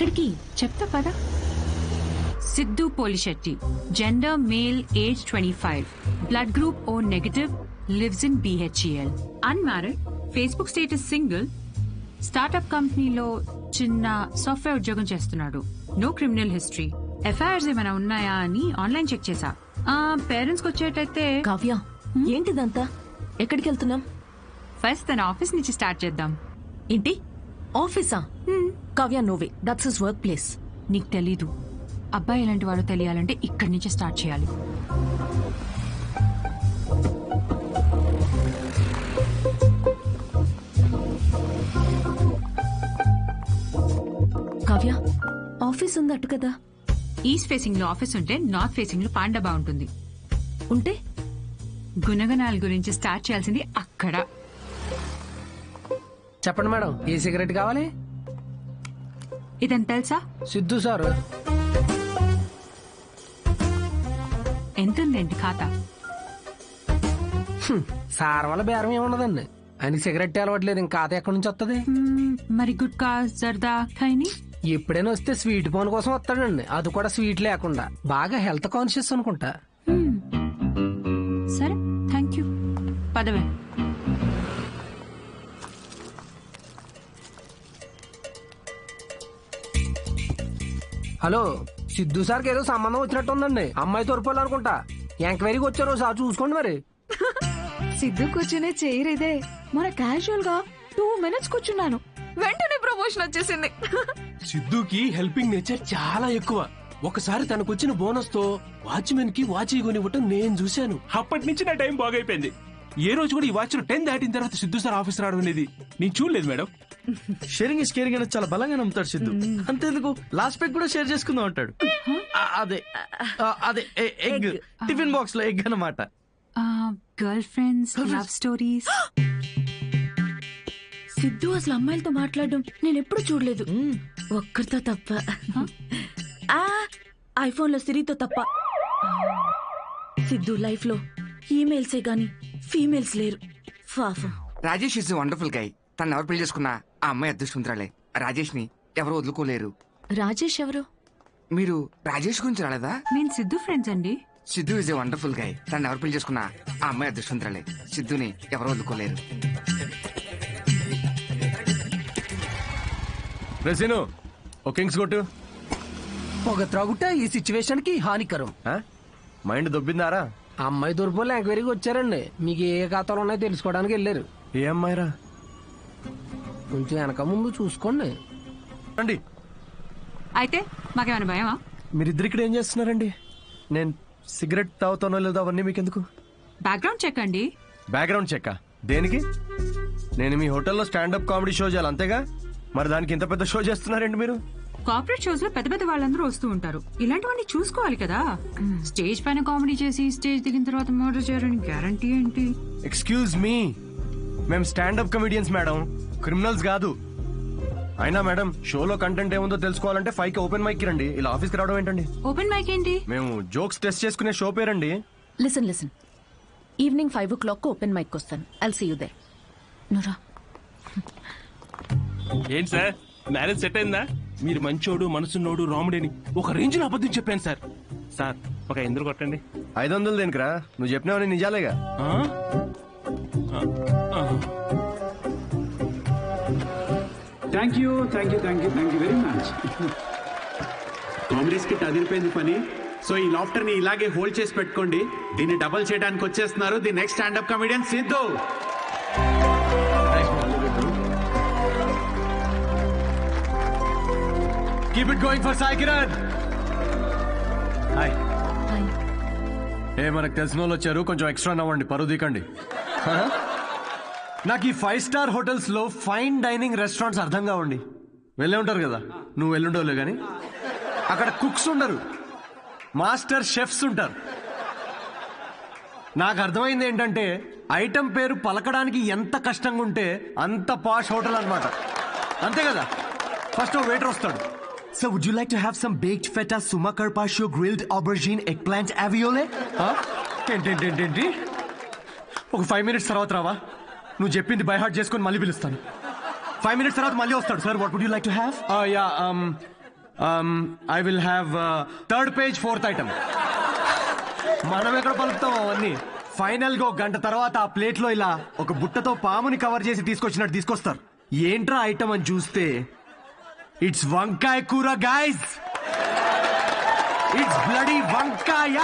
ఎక్కడికి చెప్తా పదా Siddhu Polishetty gender male age twenty five blood group O negative lives in BHEL unmarried Facebook status single startup కంపెనీలో చిన్న software ఉద్యోగం చేస్తున్నాడు. నో క్రిమినల్ హిస్టరీ ఎఫ్ఐఆర్స్ ఏమైనా ఉన్నాయా అని ఆన్లైన్ చెక్ చేశా. పేరెంట్స్కి వచ్చేటైతే కావ్య ఏంటిదంతా? ఎక్కడికి వెళ్తున్నాం? ఫస్ట్ తన ఆఫీస్ నుంచి స్టార్ట్ చేద్దాం. ఏంటి? ఆఫీసా? Kavya no way that's his work place నీకు తెలీదు. అబ్బాయి ఎలాంటి వాడో తెలియాలంటే ఇక్కడి నుంచి స్టార్ట్ చేయాలి. కావ్య ఆఫీస్ ఉందట్టు కదా? ఈస్ట్ ఫేసింగ్లో ఆఫీస్ ఉంటే నార్త్ ఫేసింగ్లో పాండా బాగుంటుంది. ఉంటే? గుణగణాల గురించి స్టార్ట్ చేయాల్సింది అక్కడ. చెప్పండి మేడం ఏ సిగరెట్ కావాలి? ఇదని తెలుసా? సిద్ధు సార్. ఎంత ఉందండి ఖాతా సార్ వల్ల బేరం ఏమున్నదండి ఆయన సిగరెట్ అలవట్లేదు ఇంకా ఖాతా ఎక్కడి నుంచి వస్తుంది మరి గుట్కా జర్దా ఖైని? ఎప్పుడైనా వస్తే స్వీట్ పోన్ కోసం వస్తాడండి. అది కూడా స్వీట్ లేకుండా. బాగా హెల్త్ కాన్షియస్ అనుకుంటా. సరే థ్యాంక్ యూ పదవే. హలో సిద్ధు సార్కి ఏదో సంబంధం వచ్చినట్టు ఉందండి. అమ్మాయి తోరుపోలు అనుకుంటా ఎంక్వైరీకి వచ్చారు సార్ చూసుకోండి మరి. సిద్ధు కూర్చునే చైర్ ఇదే. మన క్యాజువల్గా టూ మినిట్స్ కూర్చున్నాను. వెంటనే ప్రమోషన్ వచ్చేసింది. సిద్ధుకి హెల్పింగ్ నేచర్ చాలా ఎక్కువ. ఒకసారి తనకొచ్చిన బోనస్తో వాచ్మెన్కి వాచ్ కొనివ్వటం నేను చూశాను. అప్పటి నుంచి నా టైం బాగైపోయింది. ఏ రోజు కూడా ఈ వాచ్ టెన్ దాటిన తర్వాత సిద్ధు సార్ ఆఫీస్ రావడం అనేది నేను చూడలేదు మేడం. షేరింగ్ ఇస్ కేరింగ్ అనేది చాలా బలంగా నమ్ముతాడు సిద్ధు. అంతేందుకు? లాస్ట్ పెగ్ కూడా షేర్ చేసుకుందాం అంటాడు. ఆ, అదే. ఆ, అదే ఎగ్ టిఫిన్ బాక్స్లో ఎగ్ అన్నమాట. Girl friends love stories Siddhu అసలు అమ్మాయిలతో మాట్లాడడం నేను ఎప్పుడు చూడలేదు. ఒక్కరితో తప్ప. ఆ ఐఫోన్లో సిరితో తప్ప. సిద్ధు లైఫ్లో ఈమెయిల్సే గాని ఫీమేల్స్ లేరు. పాపం. Rajesh is wonderful guy. తను ఎవరు పెళ్ళి చేసుకున్నా ఆ అమ్మాయి అదృష్టవంతురాలే. రాజేష్ని ఎవరు వదులుకోలేరు. రాజేష్ ఎవరు? మీరు రాజేష్ గురించి రాలేదా? మేము సిద్ధు ఫ్రెండ్స్ అండి. Siddhu is a wonderful guy. తను ఎవరు పెళ్ళి చేసుకున్నా ఆ అమ్మాయి అదృష్టవంతురాలే. సిద్ధుని ఎవరు వదులుకోలేరు. రసీను ఓ కింగ్స్ కొట్టు. పొగ త్రాగుట ఈ సిచ్యువేషన్కి హానికరం. మైండ్ దొబ్బిందారా? అమ్మాయి తోరుపోలు ఎంక్వైరీకి వచ్చారండి. మీకు ఏ ఖాతాలు ఉన్నాయో తెలుసుకోవడానికి వెళ్ళారు. ఏ అమ్మాయిరా? కొంచెం వెనక ముందు చూసుకోండి. రండి. అయితే మాకేమైనా భయమా? మీరిద్దరు ఇక్కడ ఏం చేస్తున్నారండి? నేను సిగరెట్ తాగుతానో లేదో అవన్నీ మీకు ఎందుకు బ్యాక్గ్రౌండ్ చెక్ అండి. బ్యాక్గ్రౌండ్ చెక్క. దేనికి? నేను మీ హోటల్లో స్టాండప్ కామెడీ షో చేయాలి అంతేగా? మరి దానికి ఇంత పెద్ద షో చేస్తున్నారండి మీరు? కార్పొరేట్ షోస్లో పెద్ద పెద్ద వాళ్ళందరూ వస్తూ ఉంటారు. ఇలాంటివన్నీ చూసుకోవాలి కదా. స్టేజ్ పైన కామెడీ చేసి స్టేజ్ దిగిన తర్వాత మర్డర్ చేయడానికి గ్యారంటీ ఏంటి? ఎక్స్క్యూజ్ మీ మేము స్టాండప్ కమెడియన్స్ మేడం క్రిమినల్స్ కాదు. అయినా మేడం షోలో కంటెంట్ ఏముందో తెలుసుకోవాలంటే ఫైవ్కి ఓపెన్ మైక్ రండి. ఇలా ఆఫీస్కి రావడం ఏంటండి? ఓపెన్ మైక్ ఏంటి? మేము జోక్స్ టెస్ట్ చేసుకునే షో పేరండి. Listen listen evening five o'clock open mic వస్తాను ఐల్ సీ యూ దే నురా ఏంటి సార్? మ్యారేజ్ సెట్ అయిందా? మీరు మంచోడు మనసున్నోడు రాముడని. ఒక రేంజ్లో అబద్ధం చెప్పాను సార్. సార్ ఒక ఎందుకు కొట్టండి. ఐదు వందలు దేనికిరా? నువ్వు చెప్పినావని నిజాలేగా? Thank you thank you thank you thank you very much comedy skit అదిరిపోయింది పని. సో ఈ లాఫ్టర్ని ఇలాగే హోల్డ్ చేసి పెట్టుకోండి. దీన్ని డబల్ చేయడానికి వచ్చేస్తున్నారు the next standup comedian Siddhu. Keep it going for Sai Kiran hi ఏ మనకు తెలిసిన వాళ్ళు వచ్చారు. కొంచెం ఎక్స్ట్రా నవ్వండి. పరువు దీకండి హ? నాకు ఈ ఫైవ్ స్టార్ హోటల్స్లో ఫైన్ డైనింగ్ రెస్టారెంట్స్ అర్థం కావండి. వెళ్ళే ఉంటారు కదా? నువ్వు వెళ్ళుండవులే కానీ అక్కడ కుక్స్ ఉండరు. మాస్టర్ షెఫ్స్ ఉంటారు. నాకు అర్థమైంది ఏంటంటే ఐటమ్ పేరు పలకడానికి ఎంత కష్టంగా ఉంటే అంత పాష్ హోటల్ అన్నమాట. అంతే కదా? ఫస్ట్ వెయిటర్ వస్తాడు. Would you like to have some baked feta sumac carpaccio grilled aubergine eggplant అవియోలే ఏంటేంటేంటేంటి ఒక ఫైవ్ మినిట్స్ తర్వాత రావా? నువ్వు చెప్పింది బై హార్ట్ చేసుకొని మళ్ళీ పిలుస్తాను. ఫైవ్ మినిట్స్ తర్వాత మళ్ళీ వస్తాడు. Sir what would you like to have ya I will have third page fourth item మనం ఎక్కడ పలుకుతాం అవన్నీ? ఫైనల్గా ఒక గంట తర్వాత ఆ ప్లేట్లో ఇలా ఒక బుట్టతో పాముని కవర్ చేసి తీసుకొచ్చినట్టు తీసుకొస్తారు. ఏంట్రా ఐటమ్ అని చూస్తే? ఇట్స్ వంకాయ కూర గాయస్ ఇట్స్ బ్లడీ వంకాయ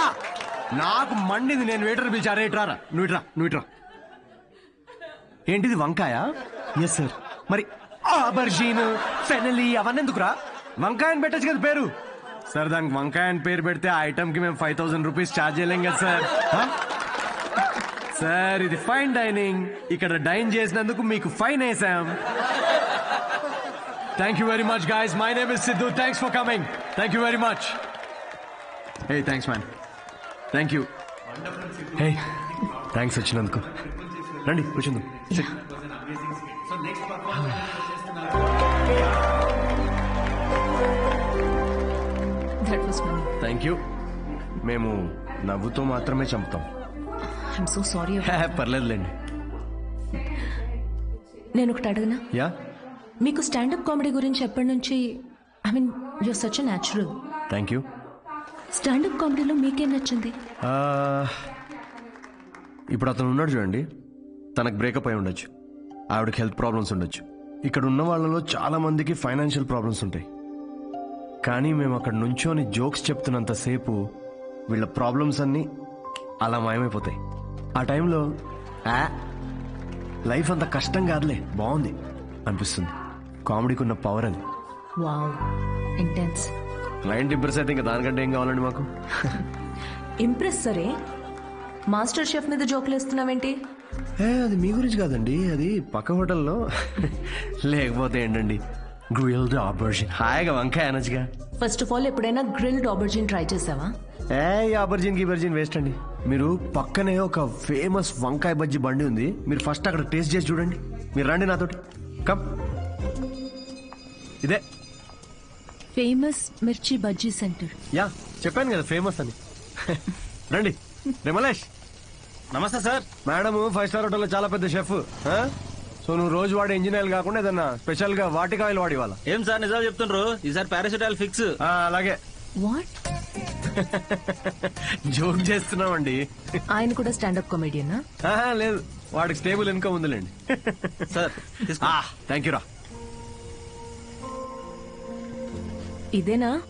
నాకు మండింది నేను వెయిటర్ పిలిచారే ఇట్రారా నువ్వు ఇట్రా నువ్వు ఇట్రా ఏంటిది వంకాయ ఎస్ సార్ మరి ఆబర్జీన్ ఫెనలి అవన్నీ ఎందుకురా? వంకాయ అని పెట్టచ్చు కదా పేరు. సార్ దానికి వంకాయ అని పేరు పెడితే ఆ ఐటమ్కి మేము ఫైవ్ థౌసండ్ రూపీస్ ఛార్జ్ చేయలేం కదా సార్ సార్ ఇది ఫైన్ డైనింగ్ ఇక్కడ డైన్ చేసినందుకు మీకు ఫైన్ వేసాం thank you very much guys my name is Siddhu thanks for coming thank you very much hey thanks man thank you hey thanks వచ్చినందుకు రండి కూర్చుందాం. దట్ వాస్ థ్యాంక్ యూ మేము నవ్వుతో మాత్రమే చంపుతాం. ఐఎమ్ సో సారీ పర్లేదులేండి. నేను ఒకటి అడగనా? యా మీకు స్టాండప్ కామెడీ గురించి ఎప్పటి నుంచి I mean you're such natural thank you standup కామెడీలో మీకేం నచ్చింది? ఇప్పుడు అతను ఉన్నాడు చూడండి. తనకు బ్రేకప్ అయి ఉండొచ్చు. ఆవిడకి హెల్త్ ప్రాబ్లమ్స్ ఉండొచ్చు. ఇక్కడ ఉన్న వాళ్ళలో చాలా మందికి ఫైనాన్షియల్ ప్రాబ్లమ్స్ ఉంటాయి. కానీ మేము అక్కడ నుంచోని జోక్స్ చెప్తున్నంతసేపు వీళ్ళ ప్రాబ్లమ్స్ అన్నీ అలా మాయమైపోతాయి. ఆ టైంలో లైఫ్ అంత కష్టం కాదులే బాగుంది అనిపిస్తుంది. కామెడీకి ఉన్న పవర్ అది. వావ్ ఇంటెన్స్ క్లయింట్ ఇంప్రెస్ అయితే ఇంకా దానికంటే ఏం కావాలండి మాకు? ఇంప్రెస్ సరే. మాస్టర్ షెఫ్ మీద జోకులు వేస్తున్నావేంటి ఏ అది మీ గురించి కాదండి అది పక్క హోటల్లో. లేకపోతే ఏంటండి గ్రిల్డ్ ఆపర్జిన్ హాయిగా వంకాయ అనొచ్చుగా. ఫస్ట్ ఆఫ్ ఆల్ ఎప్పుడైనా గ్రిల్డ్ ఆపర్జిన్ ట్రై చేసావా? ఏ ఆపర్జిన్ గిబర్జిన్ వేస్ట్ అండి. మీరు పక్కనే ఒక ఫేమస్ వంకాయ బజ్జీ బండి ఉంది మీరు ఫస్ట్ అక్కడ టేస్ట్ చేసి చూడండి. మీరు రండి నాతోటి. కమ్ ఇదే. ఫేమస్ మిర్చి బజ్జీ సెంటర్ యా చెప్పాను కదా ఫేమస్ అని. రండి రిమలేష్. నమస్తే సార్. మేడం ఫైవ్ స్టార్ హోటల్లో చాలా పెద్ద షెఫ్ సో నువ్వు రోజు వాడే ఇంజనీర్ కాకుండా ఏదన్నా స్పెషల్గా వాటికాయలు వాడి వాళ్ళ ఏం సార్ నిజాలు చెప్తుండ్రు? ఈసారి పారాసిటాల్ ఫిక్స్ అలాగే. వాట్ జోక్ చేస్తున్నామండి. ఆయన కూడా స్టాండప్ కామెడియనా లేదు. వాడికి స్టేబుల్ ఇన్కమ్ ఉందిలేండి. సార్ తీసుకో. థ్యాంక్ యూ రా. ఇదేనా?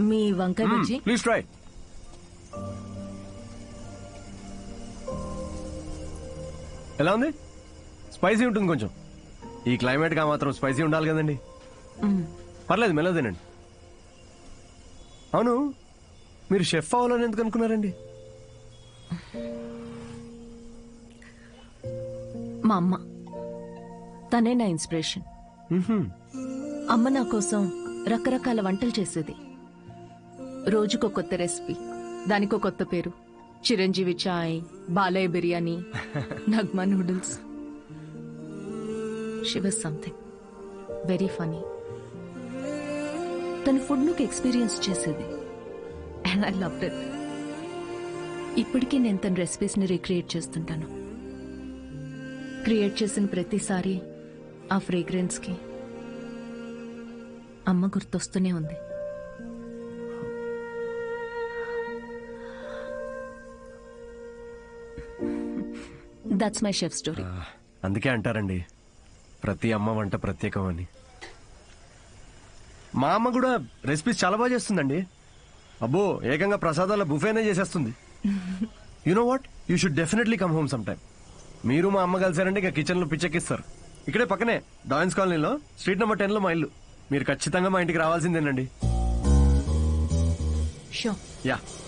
మీ వంకాయ బజ్జీ? ప్లీజ్ ట్రై ఎలా ఉంది? స్పైసీ ఉంటుంది కొంచెం. ఈ క్లైమేట్గా మాత్రం స్పైసీ ఉండాలి కదండి. పర్లేదు మెల్ల తినండి. అవును మీరు షెఫ్ అవ్వాలని ఎందుకు అనుకున్నారండి? మా అమ్మ. తనే నా ఇన్స్పిరేషన్. అమ్మ నా కోసం రకరకాల వంటలు చేసేది. రోజుకో కొత్త రెసిపీ దానికో కొత్త పేరు. Chiranjeevi chai Balayya biryani Nagma noodles. She was something. Very funny. తన ఫుడ్ నుకు ఎక్స్పీరియన్స్ చేసేది. అండ్ ఐ లవ్ ఇట్ ఇప్పటికీ నేను తన రెసిపీస్ని రీక్రియేట్ చేస్తుంటాను. క్రియేట్ చేసిన ప్రతిసారి ఆ ఫ్రేగ్రెన్స్కి అమ్మ గుర్తొస్తూనే ఉంది. దట్స్ మై షెఫ్ స్టోరీ అందుకే అంటారండి ప్రతి అమ్మ వంట ప్రత్యేకం అని మా అమ్మ కూడా రెసిపీస్ చాలా బాగా చేస్తుందండి. అబ్బో ఏకంగా ప్రసాదాల బుఫేనే చేసేస్తుంది. You know what you should definitely come home some time మీరు మా అమ్మ కలిసారంటే ఇక కిచెన్లో పిచ్చెక్కిస్తారు. ఇక్కడే పక్కనే డాయన్స్ కాలనీలో స్ట్రీట్ నెంబర్ టెన్లో మా ఇల్లు. మీరు ఖచ్చితంగా మా ఇంటికి రావాల్సిందేనండి. Show yeah.